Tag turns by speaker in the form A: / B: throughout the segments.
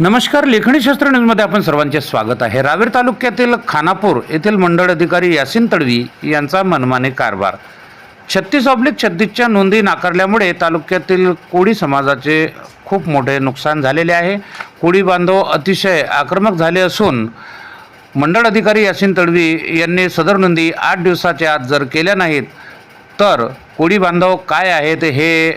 A: नमस्कार लेखणीशास्त्र न्यूजमध्ये आपण सर्वांचे स्वागत आहे. रावेर तालुक्यातील खानापूर येथील मंडळ अधिकारी यासिन तडवी यांचा मनमाने कारभार. छत्तीस ऑब्लिक छत्तीसच्या नोंदी नाकारल्यामुळे तालुक्यातील कोळी समाजाचे खूप मोठे नुकसान झालेले आहे. कोळी बांधव अतिशय आक्रमक झाले असून मंडळ अधिकारी यासिन तडवी यांनी सदर नोंदी आठ दिवसाच्या आत जर केल्या नाहीत तर कोळी बांधव काय आहेत हे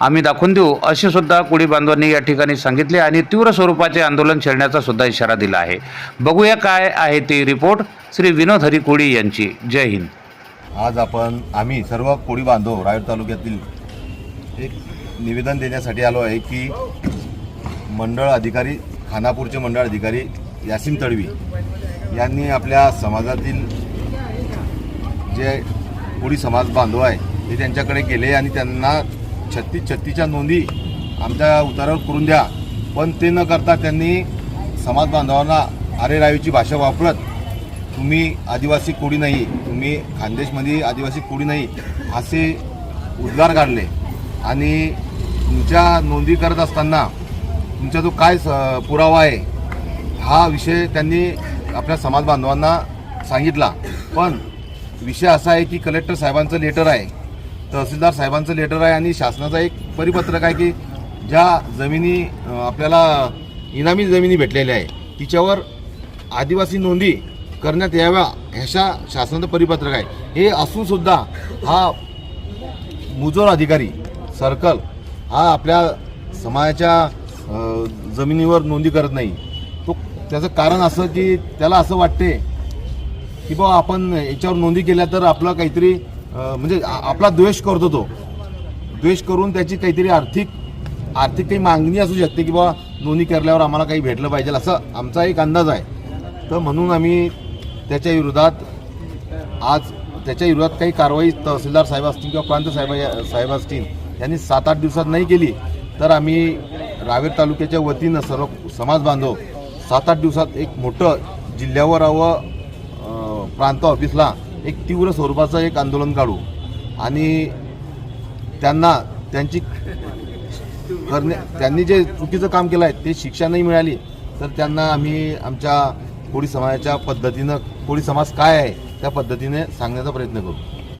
A: आम्ही दाखवून देऊ. असे सुद्धा कोळी बांधवांनी या ठिकाणी सांगितले आणि तीव्र स्वरूपाचे आंदोलन छेडण्याचा सुद्धा इशारा दिला आहे. बघूया काय आहे ती रिपोर्ट. श्री विनोद हरी कोळी यांची. जय हिंद.
B: आज आपण आम्ही सर्व कोळी बांधव रायगड तालुक्यातील एक निवेदन देण्यासाठी आलो आहे की मंडळ अधिकारी खानापूरचे मंडळ अधिकारी यासिम तडवी यांनी आपल्या समाजातील जे कोळी समाज बांधव आहे ते त्यांच्याकडे गेले आणि त्यांना छत्तीस छत्तीसच्या नोंदी आमच्या उतारावर करून द्या. पण ते न करता त्यांनी समाज बांधवांना आरे रावीची भाषा वापरत तुम्ही आदिवासी कोडी नाही तुम्ही खानदेशमध्ये आदिवासी कोडी नाही असे उद्गार काढले. आणि तुमच्या नोंदी करत असताना तुमचा जो काय स- पुरावा आहे हा विषय त्यांनी आपल्या समाज बांधवांना सांगितला. पण विषय असा आहे की कलेक्टर साहेबांचं लेटर आहे. तहसीलदार साहेबांचं लेटर आहे आणि शासनाचा एक परिपत्रक आहे की ज्या जमिनी आपल्याला इनामी जमिनी भेटलेल्या आहे तिच्यावर आदिवासी नोंदी करण्यात याव्या ह्याच्या शासनाचं परिपत्रक आहे. हे असूनसुद्धा हा मुजोर अधिकारी सर्कल हा आपल्या समाजाच्या जमिनीवर नोंदी करत नाही. तो त्याचं कारण असं की त्याला असं वाटते की बा आपण याच्यावर नोंदी केल्या तर आपलं काहीतरी म्हणजे आपला द्वेष करतो तो. द्वेष करून त्याची काहीतरी आर्थिक आर्थिक काही मागणी असू शकते की बाबा नोंदणी केल्यावर आम्हाला काही भेटलं पाहिजे असं आमचा एक अंदाज आहे. तर म्हणून आम्ही त्याच्या विरोधात आज त्याच्या विरोधात काही कारवाई तहसीलदार साहेब असतील किंवा प्रांत साहेब साहेब असतील यांनी सात आठ दिवसात नाही केली. तर आम्ही रावेर तालुक्याच्या वतीनं सर्व समाज बांधव सात आठ दिवसात एक मोठं जिल्ह्यावर व प्रांत ऑफिसला एक तीव्र स्वरूपाचं एक आंदोलन काढू आणि त्यांना त्यांची करणे त्यांनी जे चुकीचं काम केलं आहे ते शिक्षा नाही मिळाली तर त्यांना आम्ही आमच्या कोळी समाजाच्या पद्धतीनं कोळी समाज काय आहे त्या पद्धतीने सांगण्याचा प्रयत्न करू.